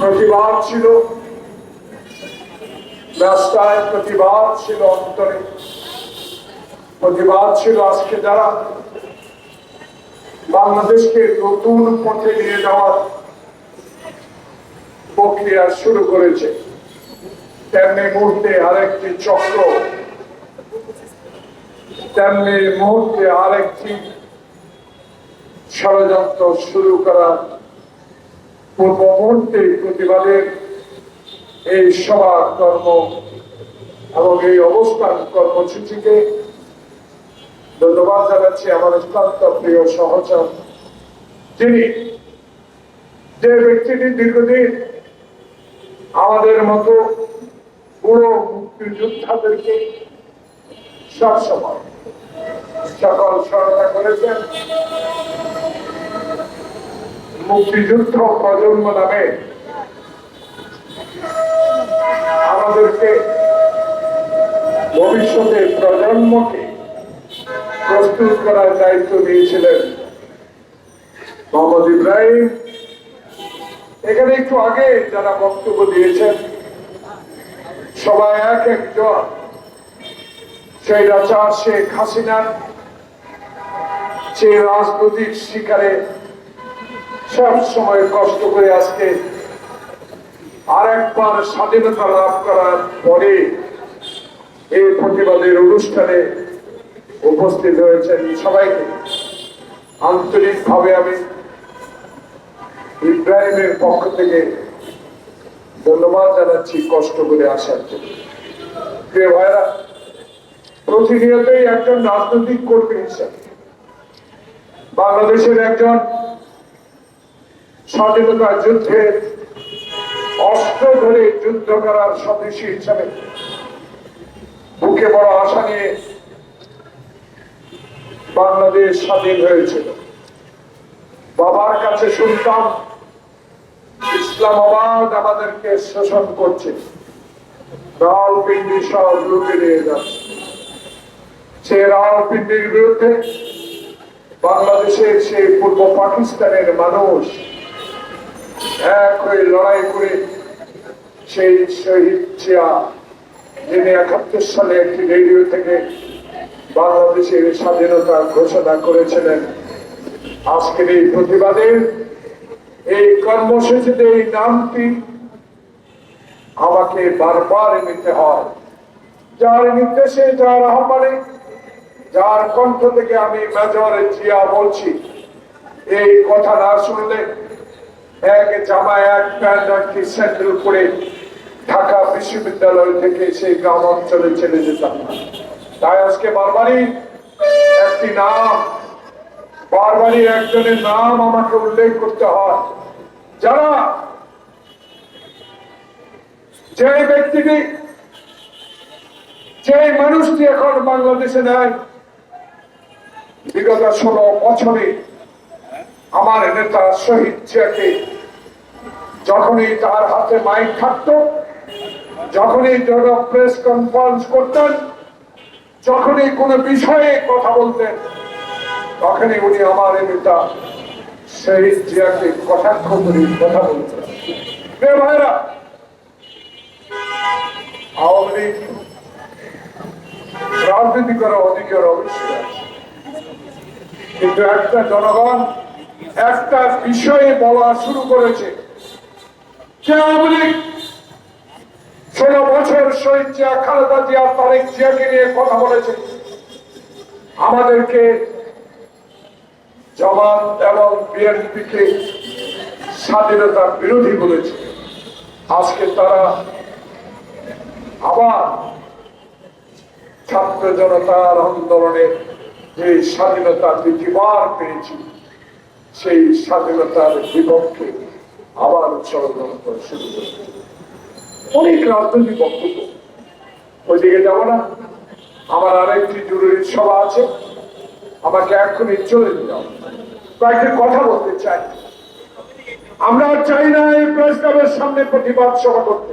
প্রতিবাদ ছিল। রাস্তায় প্রতিবাদ ছিল অন্তরে। প্রতিবাদ ছিল আজকে যারা বাংলাদেশকে নতুন পথে নিয়ে যাওয়ার প্রক্রিয়া শুরু করেছে। তেমনি মুহূর্তে আরেকটি চক্র। তেমনি মুহূর্তে আরেকটি ষড়যন্ত্র শুরু করার পূর্ব মুহূর্তে প্রতিবাদের এই সভা কর্ম এবং এই অবস্থান কর্মসূচিকে ধন্যবাদ জানাচ্ছি আমার অত্যন্ত প্রিয় সহচর যিনি যে ব্যক্তিটি দীর্ঘদিন আমাদের মতো পুরো মুক্তিযোদ্ধাদেরকে সবসময় সকল সহায়তা করেছেন। মুক্তিযুদ্ধ প্রজন্ম নামে আমাদেরকে ভবিষ্যতে প্রজন্মকে প্রস্তুত করার দায়িত্ব নিয়েছিলেন মোহাম্মদ ইব্রাহিম। এখানে একটু আগে যারা বক্তব্য দিয়েছেন, সবাই এক একজন, সেই রাজা শেখ হাসিনার সেই রাজনৈতিক শিকারে সব সময় কষ্ট করে আজকে আর একবার স্বাধীনতা লাভ করার পরে এই প্রতিবাদের অনুষ্ঠানে উপস্থিত হয়েছেন সবাইকে। আন্তরিকভাবে আমি ইব্রাহিমের পক্ষ থেকে ধন্যবাদ জানাচ্ছি কষ্ট করে আসার জন্য। প্রতিনিয়তই একজন রাজনৈতিক কর্মী হিসাবে বাংলাদেশের একজন স্বাধীনতা যুদ্ধের অস্ত্র ধরে যুদ্ধ করার সদস্য হিসাবে বুকে বড় আশা নিয়ে বাংলাদেশ স্বাধীন হয়েছিল। বাবার কাছে শুনতাম, ইসলামাবাদ আমাদেরকে শোষণ করছে। রাওয়ালপিন্ডি সব লুটে নিয়ে যাচ্ছে। সে রাওয়ালপিন্ডির বিরুদ্ধে বাংলাদেশের সেই পূর্ব পাকিস্তানের মানুষ এক লড়াই করে সেই শহীদ যিনি একাত্তর সালে একটি রেডিও থেকে বাংলাদেশের স্বাধীনতা ঘোষণা করেছিলেন। আজকের এই প্রতিবাদের এই কর্মসূচিতে এই নামটি আমাকে বারবার নিতে হয়। যার নির্দেশে, যার আহ্বানে, যার কণ্ঠ থেকে আমি মেজর জিয়া বলছি, এই কথা না শুনলে এক জামা এক করে ঢাকা বিশ্ববিদ্যালয় থেকে সেই গ্রাম অঞ্চলে চলে যেতাম। না তাই আজকে বারবারই একটি নাম, বারবারই একজনের নাম আমাকে উল্লেখ করতে হয়। যারা যে ব্যক্তিটি যে মানুষটি এখন বাংলাদেশে নেয় বিগত ষোলো বছরে আমার নেতা শহীদ জিয়াকে যখনই তার হাতে মাইক থাকতো, যখনই যারা প্রেস কনফারেন্স করতেন, যখনই কোনো বিষয়ে কথা বলতেন, তখনই উনি আমার নেতা শহীদ জিয়াকে কটাক্ষ করে কথা বলতেন। ভাইরা আওয়ামী লীগ রাজনীতি করার অধিকার অবশ্যই আছে। কিন্তু একটা জনগণ একটা বিষয়ে বলা শুরু করেছে। ষোলো বছর শহীদ জিয়া, খালেদা জিয়া তারেক জিয়াকে নিয়ে কথা বলেছে। আমাদেরকে জবান এবং বিএনপিকে বিরোধী বলেছে। আজকে তারা আবার ছাত্র জনতার আন্দোলনে যে স্বাধীনতা দ্বিতীয়বার পেয়েছি সেই স্বাধীনতার বিপক্ষে আবার ষড়যন্ত্র শুরু করেছে অনেক রাজনৈতিক বক্তব্য। ওইদিকে যাব না। আমার আরেকটি জরুরি সভা আছে। আমাকে এক্ষুনি চলে যেতে কয়েকটি কথা বলতে চাই। আমরা চাই না এই প্রেস ক্লাবের সামনে প্রতিবাদ সভা করতে।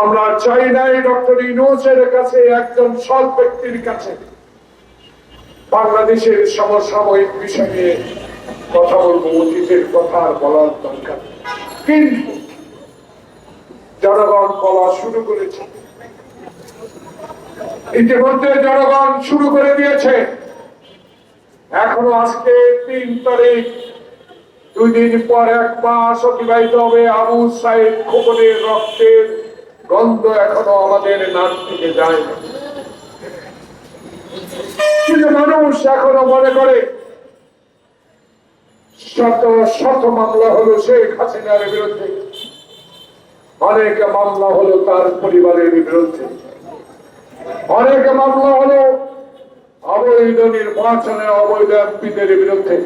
আমরা চাই না ডক্টর ইনোসের কাছে একজন সৎ ব্যক্তির কাছে বাংলাদেশের সমসাময়িক বিষয় কথা বলব, অতীতের কথা আর বলার দরকার কিন্তু জনগণ বলা শুরু করেছে। ইতিমধ্যে জনগণ শুরু করে দিয়েছে। এখনও আজকে তিন তারিখ। দুই দিন পর এক মাস অতিবাহিত হবে আবু সাহেব খোকনের রক্তের গন্ধ এখনও আমাদের নাক থেকে যায় না। মানুষ এখনও মনে করে, শত শত মামলা হলো শেখ হাসিনার বিরুদ্ধে। অনেক মামলা হলো তার পরিবারের বিরুদ্ধে। অনেক মামলা হলো অবৈধ নির্বাচনে অবৈধ এমপিদের বিরুদ্ধে।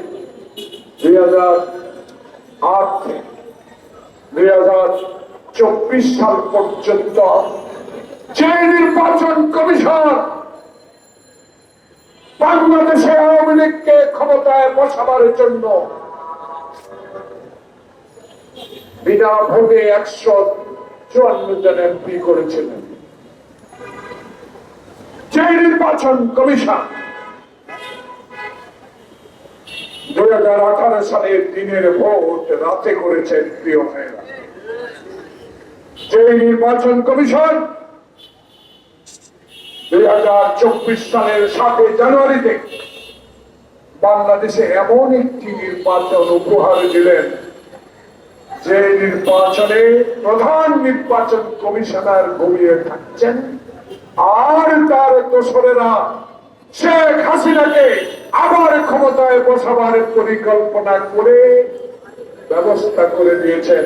দুই হাজার আট দুই হাজার চব্বিশ সাল পর্যন্ত যে নির্বাচন কমিশন বাংলাদেশে আওয়ামী লীগকে ক্ষমতায় বসাবার জন্য বিনা ভোটে একশো চুয়ান্ন জন এমপি করেছিলেন। যে নির্বাচন কমিশন দুই হাজার আঠারো সালের দিনের ভোট রাতে করেছেন প্রিয় ভাইরা যে নির্বাচন কমিশন দুই হাজার চব্বিশ সালের সাতই জানুয়ারিতে বাংলাদেশে এমন একটি নির্বাচন উপহার দিলেন, যে নির্বাচনে প্রধান নির্বাচন কমিশনার ঘুমিয়ে থাকছেন। আর তার দোসরেরা শেখ হাসিনাকে আবার ক্ষমতায় বসাবার পরিকল্পনা করে ব্যবস্থা করে দিয়েছেন।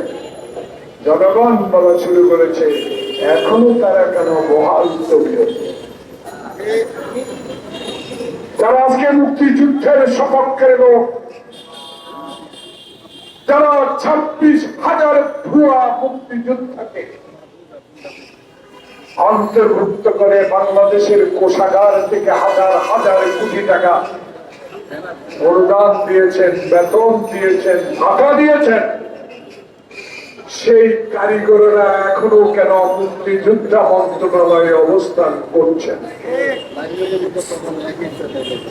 জনগণ বলা শুরু করেছে, এখনও তারা কেন বহাল তৈরি যারা আজকে মুক্তিযুদ্ধের সপক্ষের লোক যারা ছাব্বিশ হাজার ভুয়া মুক্তিযোদ্ধাকে অন্তর্ভুক্ত করে বাংলাদেশের কোষাগার থেকে হাজার হাজার কোটি টাকা অনুদান দিয়েছেন, বেতন দিয়েছেন, ভাতা দিয়েছেন সেই কারিগররা এখনও কেন মুক্তিযোদ্ধা মন্ত্রণালয়ে অবস্থান করছেন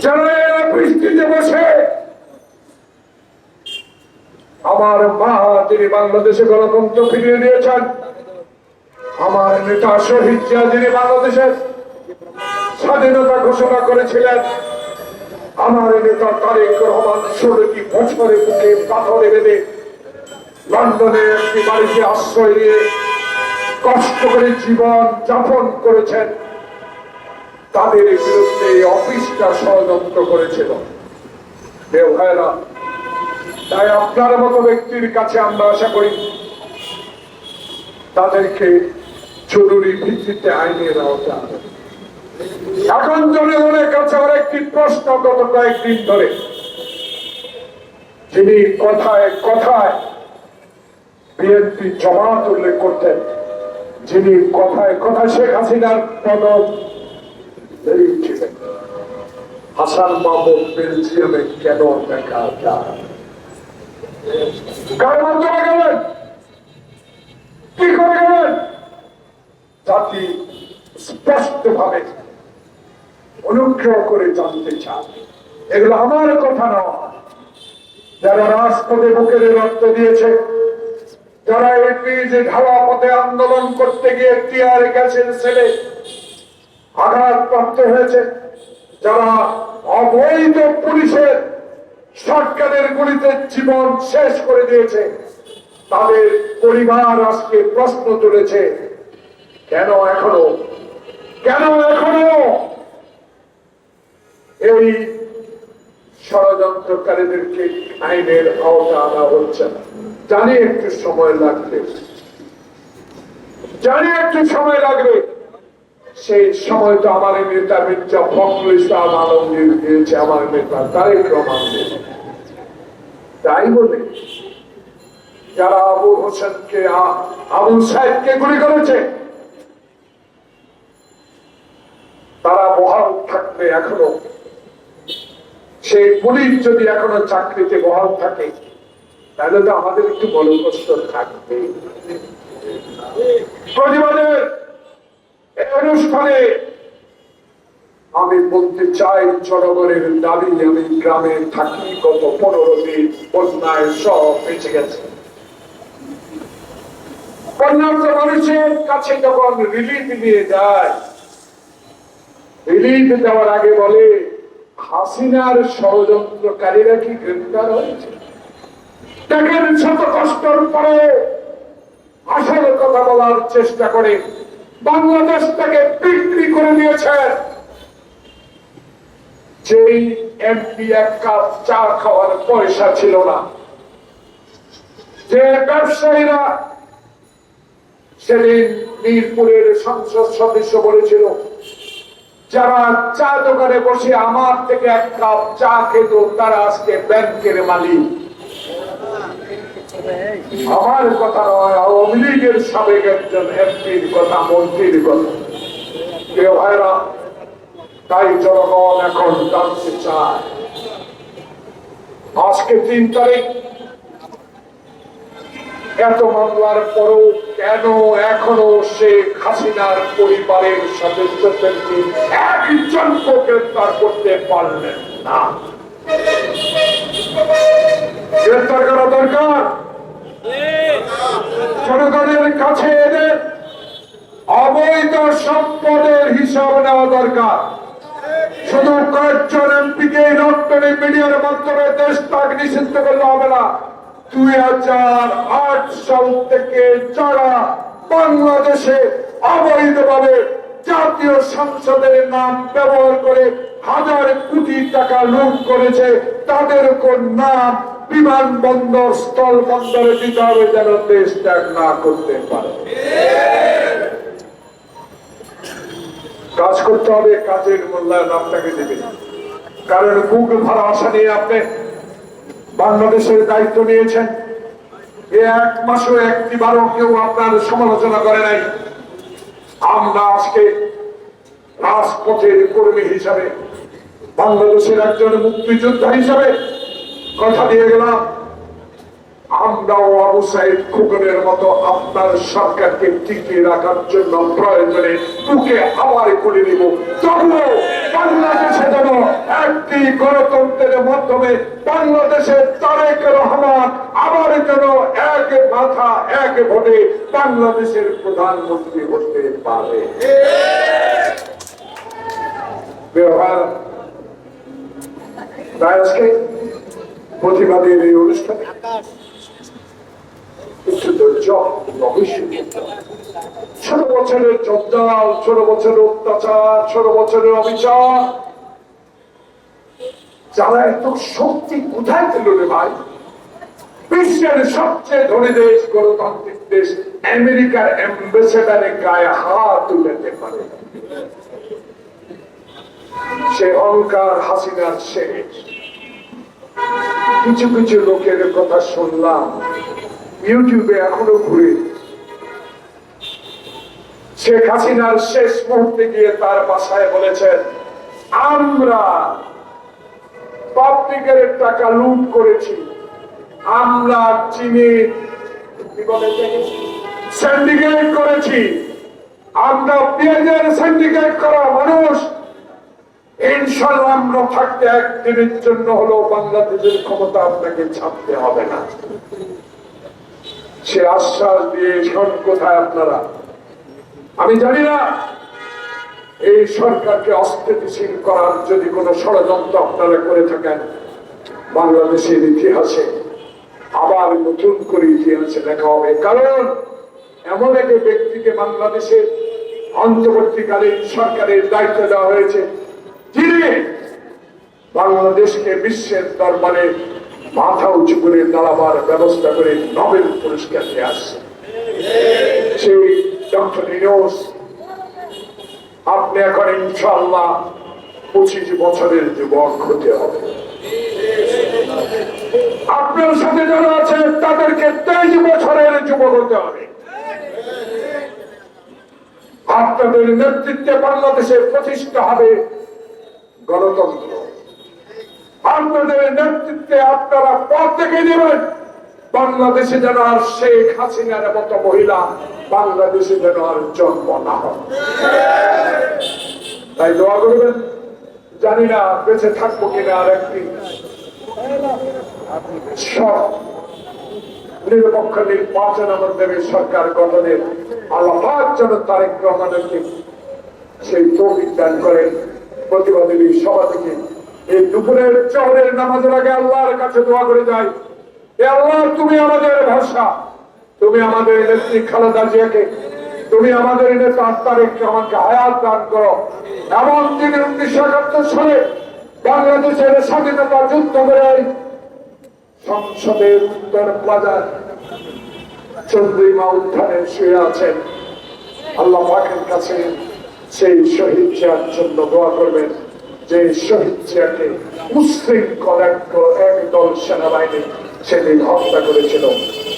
যারা এরা বৃষ্টিতে বসে, আমার মা যিনি বাংলাদেশে গণতন্ত্র ফিরিয়ে দিয়েছেন, আমার নেতা শহীদ জিয়া যিনি বাংলাদেশের স্বাধীনতা ঘোষণা করেছিলেন, আমার নেতা তারেক রহমান ষোলোটি বছরে বুকে পাথরে বেঁধে লন্ডনে একটি বাড়িতে আশ্রয় নিয়ে কষ্ট করে জীবন যাপন করেছেন। তাদের বিরুদ্ধে এই অফিসটা ষড়যন্ত্র করেছিল। ভাইরা তাই আপনার মতো ব্যক্তির কাছে আমরা আশা করি, তাদেরকে জরুরি ভিত্তিতে আইনের আওতা। এখন জনগণের কাছে আর একটি প্রশ্ন গত কয়েকদিন ধরে। যিনি কথায় কথায় বিএনপি জমাত উল্লেখ করতেন, যিনি কথায় কথায় শেখ হাসিনার পদ বেরিয়েছিলেন। হাসান মাহমুদ বেলজিয়ামে কেন দেখা যায়? গেলেন কি করে গেলেন জাতি স্পষ্ট ভাবে অনুগ্রহ করে জানতে চান এগুলো আমার কথা নয়। যারা রাজপথে বুকের রক্ত দিয়েছে যারা এপি যে ঢালা পথে আন্দোলন করতে গিয়ে টিয়ার গ্যাসের ছেলে, আঘাতপ্রাপ্ত হয়েছে। যারা অবৈধ পুলিশের সরকারের গুলিতে জীবন শেষ করে দিয়েছে, তাদের পরিবার আজকে প্রশ্ন তুলেছে, কেন এখনও? কেন এখনও? এই ষড়যন্ত্রকারীদেরকে আইনের আওতা আনা হচ্ছে না। জানি একটু সময় লাগবে। জানি একটু সময় লাগবে। সেই সময় তো আমার নেতা মির্জা ফখরুল ইসলাম আলমগীর দিয়েছে আমার নেতা তারেক রহমান। তাই বলে যারা আবু হোসেনকে, আবু সাহেবকে গুলি করেছে, তারা বহাল থাকবে এখনও। সেই পুলিশ যদি এখনও চাকরিতে বহাল থাকে তাহলে তো আমাদের একটু কষ্ট থাকবে। প্রতিবাদের অনুষ্ঠানে আমি বলতে চাই, জনগণের দাবি, আমি গ্রামে থাকি, গত পনেরো দিন বন্যায় সব বেঁচে গেছে। বন্যার্থ মানুষের কাছে যখন রিলিফ নিয়ে যায় রিলিফ দেওয়ার আগে বলে, হাসিনার ষড়যন্ত্রকারীরা কি গ্রেফতার হয়েছে? দেখেন শত কষ্টর পরে আসল কথা বলার চেষ্টা করে বাংলাদেশটাকে বিক্রি করে দিয়েছেন যেই এমপি এক কাপ চা খাওয়ার পয়সা ছিল না। যে ব্যবসায়ীরা সেদিন মিরপুরের সংসদ সদস্য বলেছিল, যারা চা দোকানে বসে আমার থেকে এক কাপ চা খেত, তারা আজকে ব্যাংকের মালিক। আমার কথা নয়, আওয়ামী লীগের সাবেক একজন এমপির কথা, মন্ত্রীর কথা। তাই জনগণ এখন জানতে চায়। আজকে তিন তারিখ। এত মামলার পরও কেন এখনও শেখ হাসিনার পরিবারের সদস্যদেরকে একজনকে গ্রেপ্তার করতে পারলেন না। গ্রেপ্তার করা দরকার? জনগণের কাছে এদের অবৈধ সম্পদের হিসাব নেওয়া দরকার। শুধু কয়েকজন এমপিকে ইলেকট্রনিক মিডিয়ার মাধ্যমে দেশ তাক নিষিদ্ধ করলে হবে না। দুই হাজার আট সাল থেকে যারা বাংলাদেশে অবৈধভাবে জাতীয় সংসদের নাম ব্যবহার করে হাজার কোটি টাকা লুট করেছে, তাদের উপর নাম বিমানবন্দর স্থল বন্দরে দিতে হবে যেন দেশ ত্যাগ না করতে পারে। কাজ করতে হবে, কাজের মূল্যায়ন আপনাকে দেবে। কারণ বুক ভরা আশা নিয়ে আপনি বাংলাদেশের দায়িত্ব নিয়েছেন। এ এক মাসও একটি বারও কেউ আপনার সমালোচনা করে নাই। আমরা আজকে রাজপথের কর্মী হিসাবে, বাংলাদেশের একজন মুক্তিযোদ্ধা হিসাবে কথা দিয়ে গেলাম। আমরাও আবু সাইদ খুকনের মতো আপনার সরকারকে টিকিয়ে রাখার জন্য প্রয়োজনে বুকে আবার করে নিব। তবুও বাংলাদেশে যেন একটি গণতন্ত্রের মাধ্যমে বাংলাদেশের তারেক রহমান আবার যেন এক মাথা, এক ভোটে বাংলাদেশের প্রধানমন্ত্রী হতে পারে। ব্যবহার। আজকে প্রতিবাদের এই অনুষ্ঠানে বছরের বছরের অত্যাচার বছরের যারা এত শক্তি কোথায় রে ভাই? বিশ্বের সবচেয়ে ধনী দেশ, গণতান্ত্রিক দেশ, আমেরিকার অ্যাম্বাসেডারে গায়ে হাত তুলেতে পারে। সে অহংকার হাসিনার শেষ কিছু কিছু লোকের কথা শুনলাম। ইউটিউবে এখনও ঘুরে। শেখ হাসিনার শেষ মুহূর্তে গিয়ে তার বাসায় বলেছেন, আমরা পাবলিকের টাকা লুট করেছি। আমরা চিনি সিন্ডিকেট করেছি। আমরা পেঁয়াজের সিন্ডিকেট করা মানুষ। ইনশাল্লাহ আমরা থাকতে একদিনের জন্য হলো বাংলাদেশের ক্ষমতা আপনাকে ছাপতে হবে না। সে আশ্বাস দিয়ে কোথায় আপনারা? আমি জানি না। এই সরকারকে অস্থিতিশীল করার যদি কোনো ষড়যন্ত্র আপনারা করে থাকেন, বাংলাদেশের ইতিহাসে আবার নতুন করে ইতিহাসে লেখা হবে। কারণ এমন এক ব্যক্তিকে বাংলাদেশের অন্তর্বর্তীকালীন সরকারের দায়িত্ব দেওয়া হয়েছে। যিনি বাংলাদেশকে বিশ্বের দরবারে মাথা উঁচু করে দাঁড়াবার ব্যবস্থা করে নোবেল পুরস্কার নিয়ে আসছে। আপনি এখন ইনশাল্লাহ পঁচিশ বছরের যুবক হতে হবে। আপনার সাথে যারা আছে, তাদেরকে তেইশ বছরের যুবক হতে হবে। আপনাদের নেতৃত্বে বাংলাদেশে প্রতিষ্ঠা হবে গণতন্ত্র। আপনাদের নেতৃত্বে আপনারা পথ থেকে নেবেন বাংলাদেশে যেন আর শেখ হাসিনার মতো মহিলা বাংলাদেশে যেন আর জন্ম না হয়। তাই দোয়া করবেন, জানি না বেঁচে থাকব কিনা আর একদিন। নিরপেক্ষ নির্বাচন আমাদের সরকার গঠনের আল্লাহ যেন তারেক রহমানকে সেই তৌফিক দান করেন। প্রতিবাদী সভা থেকে এই দুপুরের চহরের নামাজের আগে আল্লাহর কাছে দোয়া করে যাই। আল্লাহ, তুমি আমাদের ভরসা। তুমি আমাদের নেত্রী খালেদা জিয়াকে, তুমি আমাদের নেতা তারেক রহমানকে হায়াত দান করো। এমন দিনে উনিশশো একাত্তর সালে বাংলাদেশের স্বাধীনতা যুদ্ধ করে সংসদের উত্তর প্লাজার চন্দ্রিমা উত্থানে শুয়ে আছেন। আল্লাহ পাকের কাছে সেই শহীদ জিয়ার জন্য দোয়া করবেন যে শহীদ জিয়াকে মুসলিম কলেক্ট একদল সেনাবাহিনী সেদিন হত্যা করেছিল।